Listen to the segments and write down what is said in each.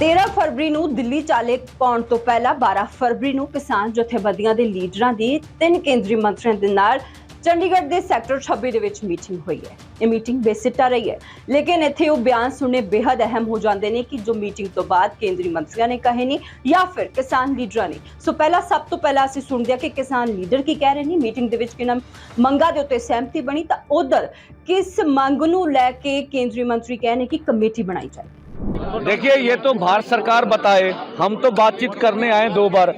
13 ਫਰਵਰੀ ਨੂੰ ਦਿੱਲੀ ਚਾਲੇ ਪਾਉਣ ਤੋਂ ਪਹਿਲਾਂ 12 ਫਰਵਰੀ ਨੂੰ ਕਿਸਾਨ ਜਥੇਬੰਦੀਆਂ ਦੇ ਲੀਡਰਾਂ ਦੀ ਤਿੰਨ ਕੇਂਦਰੀ ਮੰਤਰੀਆਂ ਦੇ ਨਾਲ ਚੰਡੀਗੜ੍ਹ ਦੇ ਸੈਕਟਰ 26 ਦੇ ਵਿੱਚ ਮੀਟਿੰਗ ਹੋਈ ਹੈ। ਇਹ ਮੀਟਿੰਗ ਬੇਸਿੱਟਾ ਰਹੀ ਹੈ। ਲੇਕਿਨ ਇੱਥੇ ਉਹ ਬਿਆਨ ਸੁਣਨੇ ਬੇहद ਅਹਿਮ ਹੋ ਜਾਂਦੇ ਨੇ ਕਿ ਜੋ ਮੀਟਿੰਗ ਤੋਂ ਬਾਅਦ ਕੇਂਦਰੀ ਮੰਤਰੀਆਂ ਨੇ ਕਹੇ ਨੇ ਜਾਂ ਫਿਰ ਕਿਸਾਨ ਲੀਡਰਾਂ ਨੇ। ਸੋ ਪਹਿਲਾਂ ਸਭ ਤੋਂ ਪਹਿਲਾਂ ਅਸੀਂ ਸੁਣਦੇ ਹਾਂ ਕਿ ਕਿਸਾਨ ਲੀਡਰ ਕੀ ਕਹਿ ਰਹੇ ਨੇ। ਮੀਟਿੰਗ ਦੇ ਵਿੱਚ ਕਿਨਾਂ ਮੰਗਾਂ ਦੇ ਉੱਤੇ ਸਹਿਮਤੀ ਬਣੀ ਤਾਂ ਉਧਰ ਕਿਸ ਮੰਗ ਨੂੰ ਲੈ ਕੇ ਕੇਂਦਰੀ ਮੰਤਰੀ ਕਹੇ ਨੇ ਕਿ ਕਮੇਟੀ ਬਣਾਈ ਜਾਏ देखिए, ये तो भारत सरकार बताए। हम तो बातचीत करने आए दो बार।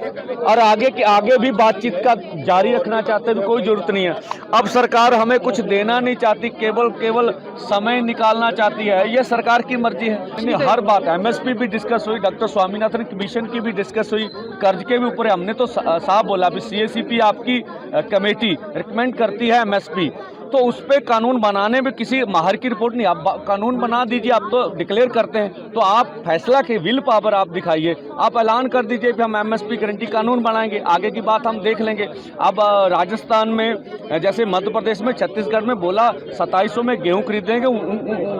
और आगे के आगे भी बातचीत का जारी रखना चाहते हैं, कोई ज़रूरत नहीं है। अब सरकार हमें कुछ देना नहीं चाहती, केवल केवल समय निकालना चाहती है। ये सरकार की मर्ज़ी है। हर बात एमएसपी भी डिस्कस हुई डॉक्टर स्वामीनाथन कमीशन की भी डिस्कस हुई, कर्ज के भी ऊपर हमने तो साफ़ बोला, अभी सी आपकी कमेटी रिकमेंड करती है एमएसपी तो उस पर कानून बनाने में किसी माहर की रिपोर्ट नहीं। आप कानून बना दीजिए, आप तो डिक्लेयर करते हैं। तो आप फैसला के विल पावर आप दिखाइए। आप ऐलान कर दीजिए कि हम एमएसपी गारंटी कानून बनाएँगे। आगे की बात हम देख लेंगे। अब राजस्थान में जैसे मध्य प्रदेश में, छत्तीसगढ़ में बोला सताईस में गेहूँ खरीदेंगे।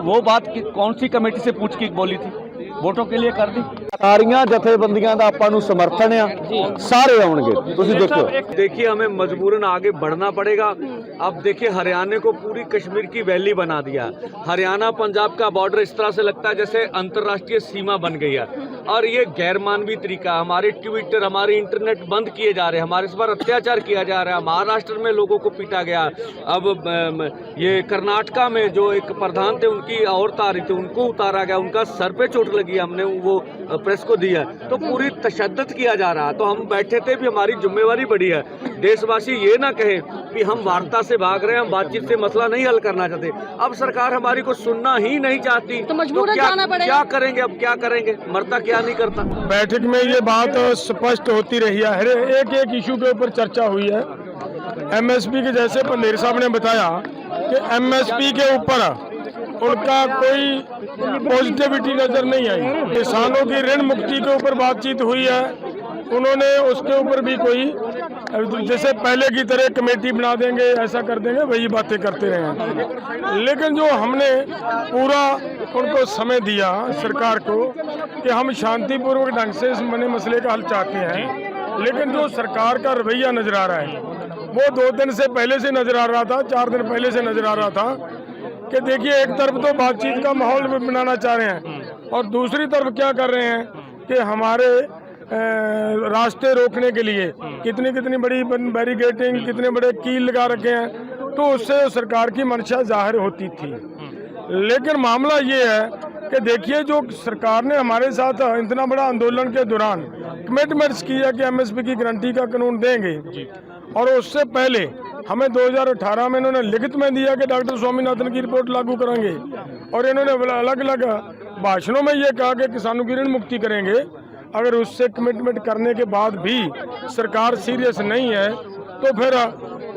वो बात कौन सी कमेटी से पूछ की बोली थी? वोटों के लिए कर दी। ਸਾਰੀਆਂ ਜਥੇਬੰਦੀਆਂ ਦਾ ਆਪਾਂ ਨੂੰ ਸਮਰਥਨ ਆ ਸਾਰੇ ਆਉਣਗੇ ਤੁਸੀਂ ਦੇਖੋ देखिए हमें मजबूरन आगे बढ़ना पड़ेगा अब देखिए हरियाणा को पूरी कश्मीर की वैली बना दिया हरियाणा पंजाब का बॉर्डर इस तरह से लगता है जैसे अंतर्राष्ट्रीय सीमा बन गई है और ये गैर मानवीय तरीका है हमारे ट्विटर हमारे इंटरनेट बंद किए जा रहे हैं हमारे इस पर अत्याचार किया जा रहा है महाराष्ट्र में लोगों को पीटा गया अब अम, ये कर्नाटका में जो एक प्रधान थे उनकी औरत आ रही थी उनको उतारा गया उनका सर पे चोट लगी हमने वो अ, प्रेस को दिया तो पूरी तशद किया जा रहा है। तो हम बैठे थे भी हमारी जिम्मेवारी बड़ी है। देशवासी ये ना कहे कि हम वार्ता से भाग रहे हैं हम बातचीत से मसला नहीं हल करना चाहते। अब सरकार हमारी को सुनना ही नहीं चाहती। तो मजबूरन क्या, क्या करेंगे? अब क्या करेंगे? मरता क्या नहीं करता? बैठक में ये बात स्पष्ट होती रही है। हर एक एक इशू के ऊपर चर्चा हुई है। एमएसपी के जैसे पंडेर साहब ने बताया कि एमएसपी के ऊपर उनका कोई पॉजिटिविटी नज़र नहीं आई। किसानों की ऋण मुक्ति के ऊपर बातचीत हुई है। उन्होंने उसके ऊपर भी कोई, जैसे पहले की तरह कमेटी बना देंगे, ऐसा कर देंगे, वही बातें करते रहे लेकिन जो हमने पूरा उनको समय दिया सरकार को कि हम शांतिपूर्वक ढंग से इस बने मसले का हल चाहते हैं, लेकिन जो सरकार का रवैया नज़र आ रहा है, वो दो दिन से पहले से नज़र आ रहा था, चार दिन पहले से नज़र आ रहा था कि देखिए एक तरफ़ तो बातचीत का माहौल भी बनाना चाह रहे हैं और दूसरी तरफ़ क्या कर रहे हैं कि हमारे रास्ते रोकने के लिए कितनी कितनी बड़ी बैरिगेटिंग कितने बड़े कील लगा रखे हैं तो उससे सरकार की मंशा ज़ाहिर होती थी। लेकिन मामला ये है कि देखिए जो सरकार ने हमारे साथ इतना बड़ा आंदोलन के दौरान कमिटमेंट्स किया कि एमएसपी की गारंटी का कानून देंगे और उससे पहले हमें 2018 में इन्होंने लिखित में दिया कि डॉक्टर स्वामीनाथन की रिपोर्ट लागू करेंगे। और इन्होंने अलग अलग भाषणों में ये कहा कि किसानों की ऋण मुक्ति करेंगे। अगर उससे कमिटमेंट करने के बाद भी सरकार सीरियस नहीं है तो फिर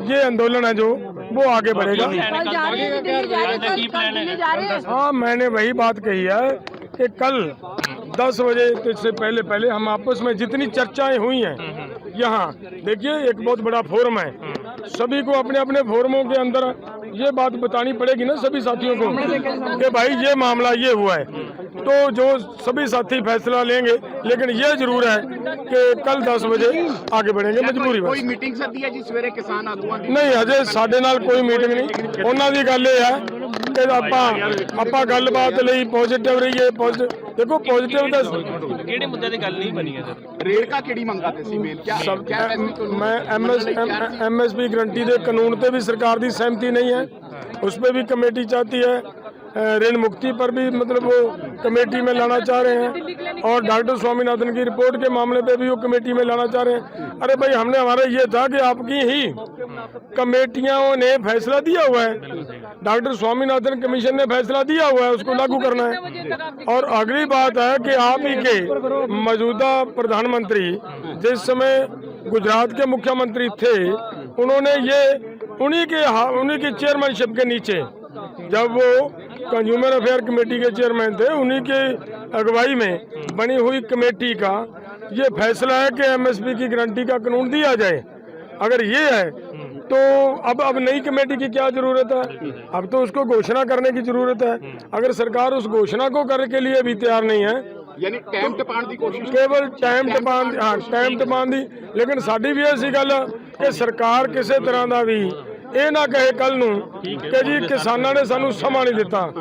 ये आंदोलन है जो वो आगे बढ़ेगा। हैं मैंने वही बात कही है कि कल 10 बजे से पहले पहले हम आपस में जितनी चर्चाएँ हुई हैं यहाँ देखिए एक बहुत बड़ा फोरम है। सभी को अपने अपने फोरमों के अंदर ये बात बतानी पड़ेगी ना सभी साथियों को कि भाई ये मामला ये हुआ है तो जो सभी साथी फैसला लेंगे लेकिन ये जरूर है कि कल 10 बजे आगे बढ़ेंगे मजबूरी ਕੋਈ बस ਮੀਟਿੰਗ ਸੱਦੀ ਹੈ ਜੀ ਸਵੇਰੇ ਕਿਸਾਨ ਆਗੂਆਂ ਦੀ ਨਹੀਂ ਹਜੇ ਸਾਡੇ ਨਾਲ ਕੋਈ ਮੀਟਿੰਗ ਨਹੀਂ ਉਹਨਾਂ ਦੀ ਗੱਲ ਇਹ ਹੈ ਕਿ ਆਪਾਂ ਆਪਾਂ ਗੱਲਬਾਤ ਲਈ ਪੋਜ਼ਿਟਿਵ ਰਹੀਏ ਪੋਜ਼ਿਟਿਵ ਦੇਖੋ ਪੋਜ਼ਿਟਿਵ ਤਾਂ ਕਿਹੜੇ ਮੁੱਦੇ ਤੇ ਗੱਲ ਨਹੀਂ ਬਣੀ ਹੈ ਸਰ ਰੇੜਕਾ ਕਿਹੜੀ ਮੰਗਾ ਤੇ ਸੀ ਮੇਨ ਕਿਆ ਸਭ ਕਿਆ ਐਸੀ ਕਾਨੂੰਨ मैं एमएस एमएसपी गारंटी दे कानून पे भी सरकार की सहमति नहीं है उस पर भी कमेटी चाहती है अ, ऋण मुक्ति पर भी मतलब वो कमेटी में लाना चाह रहे हैं और डॉक्टर स्वामीनाथन की रिपोर्ट के मामले पे भी वो कमेटी में लाना चाह रहे हैं अरे भाई हमने हमारा ये था कि आपकी ही कमेटियों ने फैसला दिया हुआ है डॉक्टर स्वामीनाथन कमीशन ने फैसला दिया हुआ है, उसको लागू करना है। और अगली बात है कि आप ही के मौजूदा प्रधानमंत्री, जिस समय गुजरात के मुख्यमंत्री थे, उन्होंने ये, उन्हीं के उन्हीं के चेयरमैनशिप के नीचे, जब वो कंज्यूमर अफेयर कमेटी के चेयरमैन थे, उन्हीं के अगुवाई में बनी हुई कमेटी का ये फैसला है कि एमएसपी की गारंटी का कानून दिया जाए। अगर ये है तो अब अब नई कमेटी की क्या जरूरत है अब तो उसको घोषणा करने की जरूरत है अगर सरकार उस घोषणा को करने के लिए भी तैयार नहीं है ਯਾਨੀ ਟਾਈਮ ਟਪਾਉਣ ਦੀ ਕੋਸ਼ਿਸ਼ ਕੇਵਲ ਟਾਈਮ ਟਪਾਉਣ ਦੀ ਹਾਂ ਟਾਈਮ ਟਪਾਉਣ ਦੀ ਲੇਕਿਨ ਸਾਡੀ ਵੀ ਇਹ ਸੀ ਗੱਲ ਕਿ ਸਰਕਾਰ ਕਿਸੇ ਤਰ੍ਹਾਂ ਦਾ ਵੀ ਇਹ ਨਾ ਕਹੇ ਕੱਲ ਨੂੰ ਕਿ ਜੀ ਕਿਸਾਨਾਂ ਨੇ ਸਾਨੂੰ ਸਮਾਂ ਨਹੀਂ ਦਿੱਤਾ